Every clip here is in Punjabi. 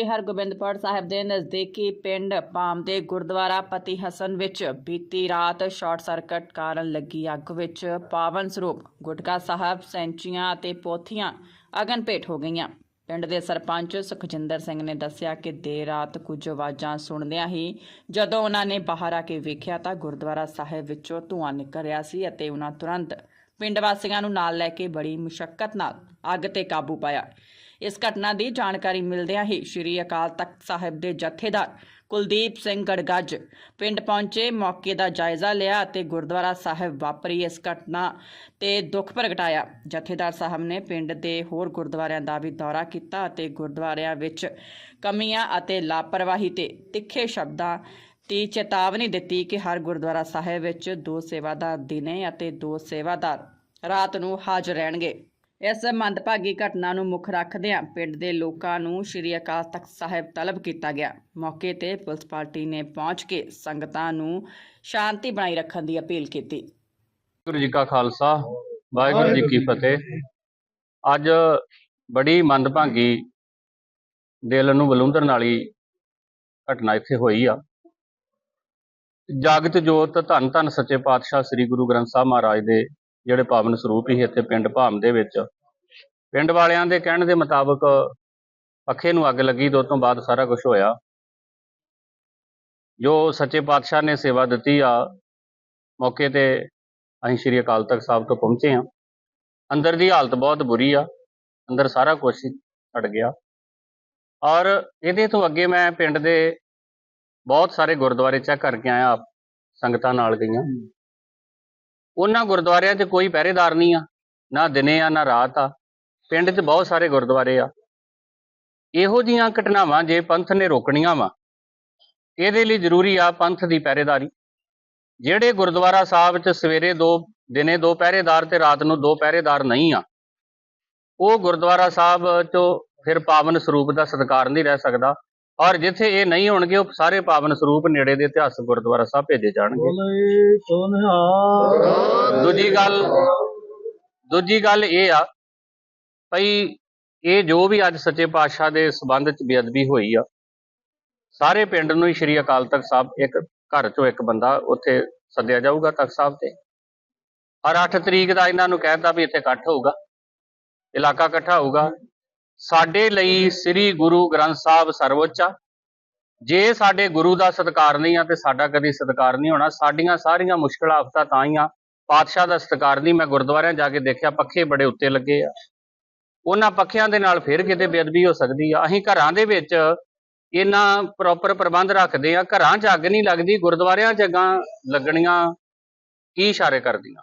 ਸ਼੍ਰੀ ਹਰਗੋਬਿੰਦਪੁਰ ਸਾਹਿਬ ਦੇ ਨਜ਼ਦੀਕੀ ਪਿੰਡ ਪਾਮ ਦੇ ਗੁਰਦੁਆਰਾ ਪਤੀ ਹਸਨ ਵਿੱਚ ਬੀਤੀ ਰਾਤ ਸ਼ਾਰਟ ਸਰਕਟ ਕਾਰਨ ਲੱਗੀ ਅੱਗ ਵਿੱਚ ਪਾਵਨ ਸਰੂਪ, ਗੁਟਕਾ ਸਾਹਿਬ, ਸੈਂਚੀਆਂ ਅਤੇ ਪੋਥੀਆਂ ਅਗਨ ਭੇਟ ਹੋ ਗਈਆਂ। ਪਿੰਡ ਦੇ ਸਰਪੰਚ ਸੁਖਜਿੰਦਰ ਸਿੰਘ ਨੇ ਦੱਸਿਆ ਕਿ ਦੇਰ ਰਾਤ ਕੁਝ ਆਵਾਜ਼ਾਂ ਸੁਣਦਿਆਂ ਹੀ ਜਦੋਂ ਉਹਨਾਂ ਨੇ ਬਾਹਰ ਆ ਕੇ ਵੇਖਿਆ ਤਾਂ ਗੁਰਦੁਆਰਾ ਸਾਹਿਬ ਵਿੱਚੋਂ ਧੂੰਆਂ ਨਿਕਲ ਰਿਹਾ ਸੀ ਅਤੇ ਉਹਨਾਂ ਤੁਰੰਤ ਪਿੰਡ ਵਾਸੀਆਂ ਨੂੰ ਨਾਲ ਲੈ ਕੇ ਬੜੀ ਮੁਸ਼ਕਲ ਨਾਲ ਅੱਗ ਤੇ ਕਾਬੂ ਪਾਇਆ। ਇਸ ਘਟਨਾ ਦੀ ਜਾਣਕਾਰੀ ਮਿਲਦਿਆਂ ਹੀ ਸ਼੍ਰੀ ਅਕਾਲ ਤਖਤ ਸਾਹਿਬ ਦੇ ਜਥੇਦਾਰ ਕੁਲਦੀਪ ਸਿੰਘ ਗੜਗੱਜ ਪਿੰਡ ਪਹੁੰਚੇ, ਮੌਕੇ ਦਾ ਜਾਇਜ਼ਾ ਲਿਆ ਅਤੇ ਗੁਰਦੁਆਰਾ ਸਾਹਿਬ ਵਾਪਰੀ। ਇਸ ਘਟਨਾ ਤੇ ਦੁੱਖ ਪ੍ਰਗਟਾਇਆ। ਜਥੇਦਾਰ ਸਾਹਿਬ ਨੇ ਪਿੰਡ ਦੇ ਹੋਰ ਗੁਰਦੁਆਰਿਆਂ ਦਾ ਵੀ ਦੌਰਾ ਕੀਤਾ ਅਤੇ ਗੁਰਦੁਆਰਿਆਂ ਵਿੱਚ ਕਮੀਆਂ ਅਤੇ ਲਾਪਰਵਾਹੀ ਤੇ ਤਿੱਖੇ ਸ਼ਬਦਾਂ ਦੀ ਚੇਤਾਵਨੀ ਦਿੱਤੀ ਕਿ ਹਰ ਗੁਰਦੁਆਰਾ ਸਾਹਿਬ ਵਿੱਚ ਦੋ ਸੇਵਾਦਾਰ ਦਿਨੇ ਅਤੇ ਦੋ ਸੇਵਾਦਾਰ ਰਾਤ ਨੂੰ ਹਾਜ਼ਰ ਰਹਿਣਗੇ। ਇਸ ਮੰਦਭਾਗੀ ਘਟਨਾ ਨੂੰ ਮੁੱਖ ਰੱਖਦਿਆਂ ਪਿੰਡ ਦੇ ਲੋਕਾਂ ਨੂੰ ਸ਼੍ਰੀ ਅਕਾਲ ਤਖਤ ਸਾਹਿਬ ਤਲਬ ਕੀਤਾ ਗਿਆ। ਮੌਕੇ ਤੇ ਪੁਲਿਸ ਪਾਰਟੀ ਨੇ ਪਹੁੰਚ ਕੇ ਸੰਗਤਾਂ ਨੂੰ ਸ਼ਾਂਤੀ ਬਣਾਈ ਰੱਖਣ ਦੀ ਅਪੀਲ ਕੀਤੀ। ਵਾਹਿਗੁਰੂ ਜੀ ਕਾ ਖਾਲਸਾ, ਵਾਹਿਗੁਰੂ ਜੀ ਕੀ ਫਤਿਹ। ਅੱਜ ਬੜੀ ਮੰਦਭਾਗੀ ਦਿਲ ਨੂੰ ਬਲੁੰਦਰਨ ਵਾਲੀ ਘਟਨਾ ਇੱਥੇ ਹੋਈ ਆ। ਜਾਗਤ ਜੋਤ ਧੰਨ ਧੰਨ ਸੱਚੇ ਪਾਤਸ਼ਾਹ ਸ੍ਰੀ ਗੁਰੂ ਗ੍ਰੰਥ ਸਾਹਿਬ ਮਹਾਰਾਜ ਦੇ ਜਿਹੜੇ ਪਾਵਨ ਸਰੂਪ ਹੀ ਇੱਥੇ ਪਿੰਡ ਭਾਮ ਦੇ ਵਿੱਚ। ਪਿੰਡ ਵਾਲਿਆਂ ਦੇ ਕਹਿਣ ਦੇ ਮੁਤਾਬਕ ਪੱਖੇ ਨੂੰ ਅੱਗ ਲੱਗੀ ਤੇ ਉਸ ਤੋਂ ਬਾਅਦ ਸਾਰਾ ਕੁਝ ਹੋਇਆ। ਜੋ ਸੱਚੇ ਪਾਤਸ਼ਾਹ ਨੇ ਸੇਵਾ ਦਿੱਤੀ ਆ, ਮੌਕੇ ਤੇ ਅਸੀਂ ਸ਼੍ਰੀ ਅਕਾਲ ਤਖਤ ਸਾਹਿਬ ਤੋਂ ਪਹੁੰਚੇ ਹਾਂ। ਅੰਦਰ ਦੀ ਹਾਲਤ ਬਹੁਤ ਬੁਰੀ ਆ। ਅੰਦਰ ਸਾਰਾ ਕੁਝ ਛੱਡ ਗਿਆ। ਔਰ ਇਹਦੇ ਤੋਂ ਅੱਗੇ ਮੈਂ ਪਿੰਡ ਦੇ ਬਹੁਤ ਸਾਰੇ ਗੁਰਦੁਆਰੇ ਚੈੱਕ ਕਰਕੇ ਆਇਆ, ਸੰਗਤਾਂ ਨਾਲ ਗਈਆਂ। ਉਹਨਾਂ ਗੁਰਦੁਆਰਿਆਂ 'ਚ ਕੋਈ ਪਹਿਰੇਦਾਰ ਨਹੀਂ ਆ, ਨਾ ਦਿਨੇ ਆ, ਨਾ ਰਾਤ ਆ। ਪਿੰਡ 'ਚ ਬਹੁਤ ਸਾਰੇ ਗੁਰਦੁਆਰੇ ਆ। ਇਹੋ ਜੀਆਂ ਘਟਨਾਵਾਂ ਜੇ ਪੰਥ ਨੇ ਰੋਕਣੀਆਂ ਵਾ, ਇਹਦੇ ਲਈ ਜ਼ਰੂਰੀ ਆ ਪੰਥ ਦੀ ਪਹਿਰੇਦਾਰੀ। ਜਿਹੜੇ ਗੁਰਦੁਆਰਾ ਸਾਹਿਬ 'ਚ ਸਵੇਰੇ ਦੋ, ਦਿਨੇ ਦੋ ਪਹਿਰੇਦਾਰ ਤੇ ਰਾਤ ਨੂੰ ਦੋ ਪਹਿਰੇਦਾਰ ਨਹੀਂ ਆ, ਉਹ ਗੁਰਦੁਆਰਾ ਸਾਹਿਬ 'ਚੋਂ ਫਿਰ ਪਾਵਨ ਸਰੂਪ ਦਾ ਸਤਿਕਾਰ ਨਹੀਂ ਰਹਿ ਸਕਦਾ। ਔਰ ਜਿੱਥੇ ਇਹ ਨਹੀਂ ਹੋਣਗੇ ਉਹ ਸਾਰੇ ਪਾਵਨ ਸਰੂਪ ਨੇੜੇ ਦੇ ਇਤਿਹਾਸਕ ਗੁਰਦੁਆਰਾ ਸਾਹਿਬ ਭੇਜੇ ਜਾਣਗੇ। ਦੂਜੀ ਗੱਲ ਦੂਜੀ ਗੱਲ ਇਹ ਆ ਭਈ ਇਹ ਜੋ ਵੀ ਅੱਜ ਸੱਚੇ ਪਾਤਸ਼ਾਹ ਦੇ ਸਬੰਧ 'ਚ ਬੇਅਦਬੀ ਹੋਈ ਆ ਸਾਰੇ ਪਿੰਡ ਨੂੰ ਹੀ ਸ਼੍ਰੀ ਅਕਾਲ ਤਖਤ ਸਾਹਿਬ ਇੱਕ ਘਰ ਚੋਂ ਇੱਕ ਬੰਦਾ ਉੱਥੇ ਸੱਦਿਆ ਜਾਊਗਾ ਤਖਤ ਸਾਹਿਬ ਤੇ। ਔਰ 8 ਤਰੀਕ ਦਾ ਇਹਨਾਂ ਨੂੰ ਕਹਿਤਾ ਵੀ ਇੱਥੇ ਇਕੱਠ ਹੋਊਗਾ ਇਲਾਕਾ ਇਕੱਠਾ ਹੋਊਗਾ ਸਾਡੇ ਲਈ ਸ੍ਰੀ ਗੁਰੂ ਗ੍ਰੰਥ ਸਾਹਿਬ ਸਰਵਉੱਚ ਆ। ਜੇ ਸਾਡੇ ਗੁਰੂ ਦਾ ਸਤਿਕਾਰ ਨਹੀਂ ਆ ਤੇ ਸਾਡਾ ਕਦੀ ਸਤਿਕਾਰ ਨਹੀਂ ਹੋਣਾ। ਸਾਡੀਆਂ ਸਾਰੀਆਂ ਮੁਸ਼ਕਲਾਂ ਆਫਤਾਂ ਤਾਂ ਹੀ ਆ। ਪਾਤਸ਼ਾਹ ਦਾ ਸਤਿਕਾਰ ਨਹੀਂ। ਮੈਂ ਗੁਰਦੁਆਰਿਆਂ ਜਾ ਕੇ ਦੇਖਿਆ, ਪੱਖੇ ਬੜੇ ਉੱਤੇ ਲੱਗੇ ਆ। ਉਹਨਾਂ ਪੱਖਿਆਂ ਦੇ ਨਾਲ ਫਿਰ ਕਿਤੇ ਬੇਅਦਬੀ ਹੋ ਸਕਦੀ ਆ। ਅਸੀਂ ਘਰਾਂ ਦੇ ਵਿੱਚ ਇਹਨਾਂ ਪ੍ਰੋਪਰ ਪ੍ਰਬੰਧ ਰੱਖਦੇ ਆ। ਘਰਾਂ 'ਚ ਅੱਗ ਨਹੀਂ ਲੱਗਦੀ, ਗੁਰਦੁਆਰਿਆਂ 'ਚ ਅੱਗਾਂ ਲੱਗਣੀਆਂ ਕੀ ਇਸ਼ਾਰੇ ਕਰਦੀਆਂ।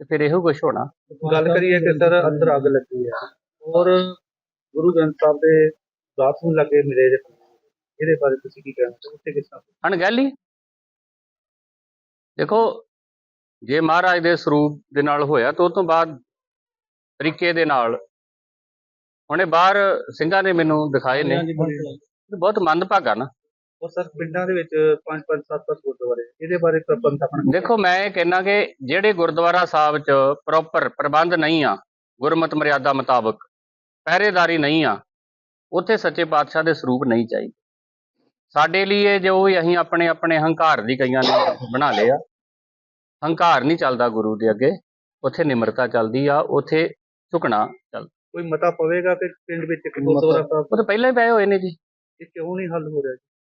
ਤੇ ਫਿਰ ਇਹੋ ਕੁਝ ਹੋਣਾ। ਗੱਲ ਕਰੀਏ ਕਿ ਸਰ ਅੰਦਰ ਅੱਗ ਲੱਗੀ ਹੈ ਔਰ ਗੁਰੂ ਗ੍ਰੰਥ ਸਾਹਿਬ ਦੇ ਬਾਥਰੂਮ ਲੱਗੇ ਮਿਲੇ ਇਹਦੇ ਬਾਰੇ ਤੁਸੀਂ ਕੀ ਕਹਿਣਾ ਚਾਹੋਗੇ? ਉੱਥੇ ਕਿਸ ਤਰ੍ਹਾਂ ਅਣਗਹਿਲੀ ਦੇਖੋ ਜੇ ਮਹਾਰਾਜ ਦੇ ਸਰੂਪ ਦੇ ਨਾਲ ਹੋਇਆ ਤਾਂ ਉਸ ਤੋਂ ਬਾਅਦ ਤਰੀਕੇ ਦੇ ਨਾਲ। ਹੁਣੇ ਬਾਹਰ ਸਿੰਘਾਂ ਨੇ ਮੈਨੂੰ ਦਿਖਾਏ ਨੇ। ਬਹੁਤ ਮੰਦਭਾਗਾ ਨਾ। ਔਰ ਸਰ ਪਿੰਡਾਂ ਦੇ ਵਿੱਚ ਪੰਜ ਪੰਜ ਸੱਤ ਸੱਤ ਗੁਰਦੁਆਰੇ। ਇਹਦੇ ਬਾਰੇ ਪ੍ਰਬੰਧ ਆਪਣਾ ਦੇਖੋ ਮੈਂ ਇਹ ਕਹਿਣਾ ਕਿ ਜਿਹੜੇ ਗੁਰਦੁਆਰਾ ਸਾਹਿਬ 'ਚ ਪ੍ਰੋਪਰ ਪ੍ਰਬੰਧ ਨਹੀਂ ਆ ਗੁਰਮਤ ਮਰਿਆਦਾ ਮੁਤਾਬਕ ਪਹਿਰੇਦਾਰੀ ਨਹੀਂ ਆ ਉੱਥੇ ਸੱਚੇ ਪਾਤਸ਼ਾਹ ਦੇ ਸਰੂਪ ਨਹੀਂ ਚਾਹੀਦੇ। ਸਾਡੇ ਲਈ ਇਹ ਜੋ ਅਸੀਂ ਆਪਣੇ ਆਪਣੇ ਹੰਕਾਰ ਦੀ ਕਈਆਂ ਨੇ ਬਣਾ ਲਿਆ ਹੰਕਾਰ ਨਹੀਂ ਚੱਲਦਾ ਗੁਰੂ ਦੇ ਅੱਗੇ ਉੱਥੇ ਨਿਮਰਤਾ ਚੱਲਦੀ ਆ ਉੱਥੇ ਝੁਕਣਾ ਚੱਲ ਕੋਈ ਮਤਾ ਪਵੇਗਾ ਕਿ ਪਿੰਡ ਵਿੱਚ ਇੱਕ ਗੁਰਦੁਆਰਾ ਸਾਹਿਬ? ਉਹ ਤਾਂ ਪਹਿਲਾਂ ਹੀ ਪਏ ਹੋਏ ਨੇ ਜੀ। ਇਹ ਕਿਉਂ ਨਹੀਂ ਹੱਲ ਹੋ ਰਿਹਾ ਜੀ?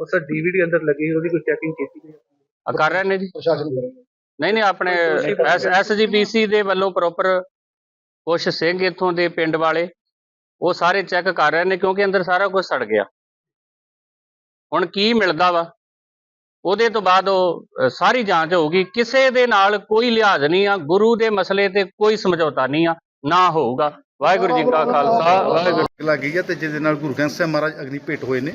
ਉਹ ਸਰ ਡੀਵੀਡੀ ਅੰਦਰ ਲੱਗੀ ਸੀ, ਉਹਦੀ ਕੋਈ ਚੈਕਿੰਗ ਕੀਤੀ ਗਈ ਆ ਕਰ ਰਹੇ ਨੇ ਜੀ? ਪ੍ਰਸ਼ਾਸਨ ਨਹੀਂ ਨਹੀਂ ਆਪਣੇ ਐਸਜੀਪੀਸੀ ਦੇ ਵੱਲੋਂ ਪ੍ਰੋਪਰ ਕੁਛ ਸਿੰਘ ਇੱਥੋਂ ਦੇ ਪਿੰਡ ਵਾਲੇ ਉਹ ਸਾਰੇ ਚੈੱਕ ਕਰ ਰਹੇ ਨੇ ਕਿਉਂਕਿ ਅੰਦਰ ਸਾਰਾ ਕੁਝ ਸੜ ਗਿਆ। ਹੁਣ ਕੀ ਮਿਲਦਾ ਵਾ? ਉਹਦੇ ਤੋਂ ਬਾਅਦ ਉਹ ਸਾਰੀ ਜਾਂਚ ਹੋਊਗੀ। ਕਿਸੇ ਦੇ ਨਾਲ ਕੋਈ ਲਿਹਾਜ਼ ਨਹੀਂ ਆ ਗੁਰੂ ਦੇ ਮਸਲੇ ਤੇ ਕੋਈ ਸਮਝੌਤਾ ਨਹੀਂ ਆ ਨਾ ਹੋਊਗਾ। ਵਾਹਿਗੁਰੂ ਜੀ ਕਾ ਖਾਲਸਾ, ਵਾਹਿਗੁਰੂ ਲੱਗ ਗਈ ਹੈ ਤੇ ਜਿਹਦੇ ਨਾਲ ਗੁਰੂ ਗ੍ਰੰਥ ਸਾਹਿਬ ਮਹਾਰਾਜ ਅਗਨੀ ਭੇਟ ਹੋਏ ਨੇ।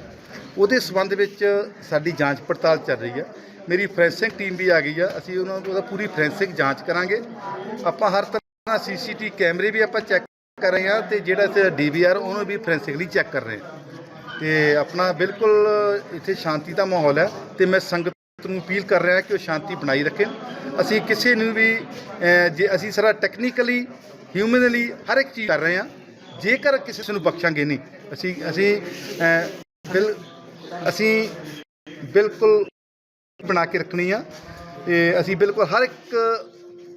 ਉਹਦੇ ਸਬੰਧ ਵਿੱਚ ਸਾਡੀ ਜਾਂਚ ਪੜਤਾਲ ਚੱਲ ਰਹੀ ਹੈ। ਮੇਰੀ ਫੋਰੈਂਸਿਕ ਟੀਮ ਵੀ ਆ ਗਈ ਆ। ਅਸੀਂ ਉਹਨਾਂ ਉਹਦਾ ਪੂਰੀ ਫੋਰੈਂਸਿਕ ਜਾਂਚ ਕਰਾਂਗੇ। ਆਪਾਂ ਹਰ ਤਰ੍ਹਾਂ ਸੀਸੀਟੀ ਕੈਮਰੇ ਵੀ ਆਪਾਂ ਚੈੱਕ ਕਰ ਰਹੇ ਹਾਂ ਤੇ ਜਿਹੜਾ ਇੱਥੇ ਡੀਵੀਆਰ ਉਹਨੂੰ ਵੀ ਫੋਰੈਂਸਿਕਲੀ ਚੈੱਕ ਕਰ ਰਹੇ ਹਾਂ। ਤੇ ਆਪਣਾ ਬਿਲਕੁਲ ਇੱਥੇ ਸ਼ਾਂਤੀ ਦਾ ਮਾਹੌਲ ਹੈ ਤੇ ਮੈਂ ਸੰਗਤ ਨੂੰ ਅਪੀਲ ਕਰ ਰਿਹਾ ਕਿ ਉਹ ਸ਼ਾਂਤੀ ਬਣਾਈ ਰੱਖੇ ਅਸੀਂ ਕਿਸੇ ਨੂੰ ਵੀ ਜੇ ਅਸੀਂ ਸਾਰਾ ਟੈਕਨੀਕਲੀ ਹਿਊਮਨ ਲਈ ਹਰ ਇੱਕ ਚੀਜ਼ ਕਰ ਰਹੇ ਹਾਂ। ਜੇਕਰ ਕਿਸੇ ਨੂੰ ਬਖਸ਼ਾਂਗੇ ਨਹੀਂ, ਅਸੀਂ ਅਸੀਂ ਬਿਲ, ਅਸੀਂ ਬਿਲਕੁਲ ਬਣਾ ਕੇ ਰੱਖਣੀ ਆ ਤੇ ਅਸੀਂ ਬਿਲਕੁਲ ਹਰ ਇੱਕ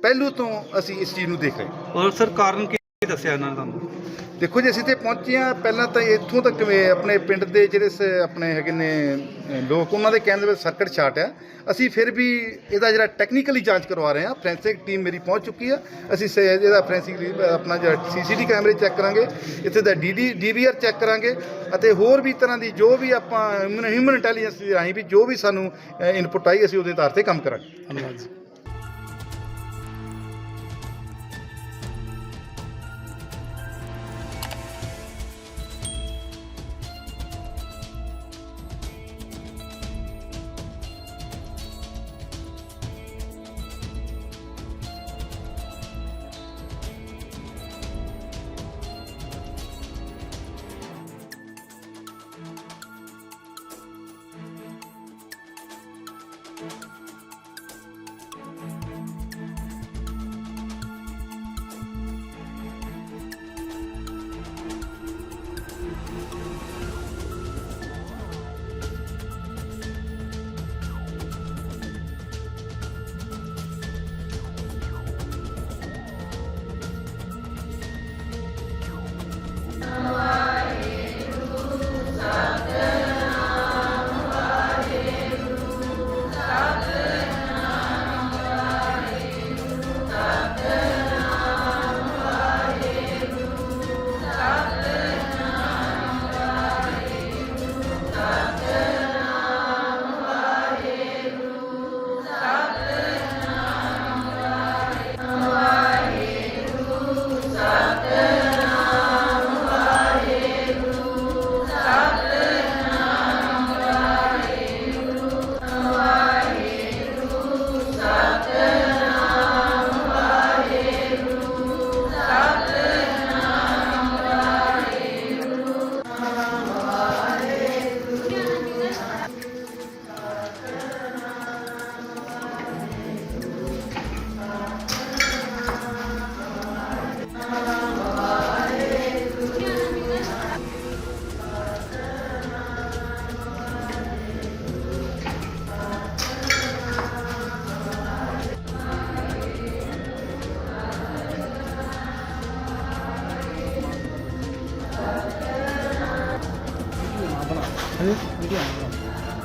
ਪਹਿਲੂ ਤੋਂ ਅਸੀਂ ਇਸ ਚੀਜ਼ ਨੂੰ ਦੇਖ ਰਹੇ ਹਾਂ। ਔਰ ਸਰ ਕਾਰਨ ਕੀ ਦੱਸਿਆ ਇਹਨਾਂ ਨੇ ਤੁਹਾਨੂੰ? ਦੇਖੋ ਜੀ ਅਸੀਂ ਤੇ ਪਹੁੰਚੇ ਹਾਂ। ਪਹਿਲਾਂ ਤਾਂ ਇੱਥੋਂ ਤੱਕ ਕਿਵੇਂ ਆਪਣੇ ਪਿੰਡ ਦੇ ਜਿਹੜੇ ਸ- ਆਪਣੇ ਹੈਗੇ ਨੇ ਅਹ, ਲੋਕ ਉਹਨਾਂ ਦੇ ਕਹਿਣ ਦੇ ਵਿੱਚ ਸਰਕਟ ਸ਼ਾਰਟ ਆ ਅਸੀਂ ਫਿਰ ਵੀ ਇਹਦਾ ਜਿਹੜਾ ਟੈਕਨੀਕਲੀ ਜਾਂਚ ਕਰਵਾ ਰਹੇ ਹਾਂ। ਫੋਰੈਂਸਿਕ ਟੀਮ ਮੇਰੀ ਪਹੁੰਚ ਚੁੱਕੀ ਆ। ਅਸੀਂ ਸ- ਇਹਦਾ ਫੋਰੈਂਸਿਕ ਆਪਣਾ ਜਿਹੜਾ ਸੀਸੀਟੀ ਕੈਮਰੇ ਚੈੱਕ ਕਰਾਂਗੇ। ਇੱਥੇ ਦਾ ਡੀਡੀ ਡੀਵੀਆਰ ਚੈੱਕ ਕਰਾਂਗੇ। ਅਤੇ ਹੋਰ ਵੀ ਤਰ੍ਹਾਂ ਦੀ ਜੋ ਵੀ ਆਪਾਂ ਹਿਊਮਨ ਹਿਊਮਨ ਇੰਟੈਲੀਜੈਂਸ ਦੇ ਰਾਹੀਂ ਵੀ ਜੋ ਵੀ ਸਾਨੂੰ ਇਨਪੁਟ ਆਈ ਅਸੀਂ ਉਹਦੇ ਆਧਾਰ ਤੇ ਕੰਮ ਕਰਾਂਗੇ। ਧੰਨਵਾਦ ਜੀ।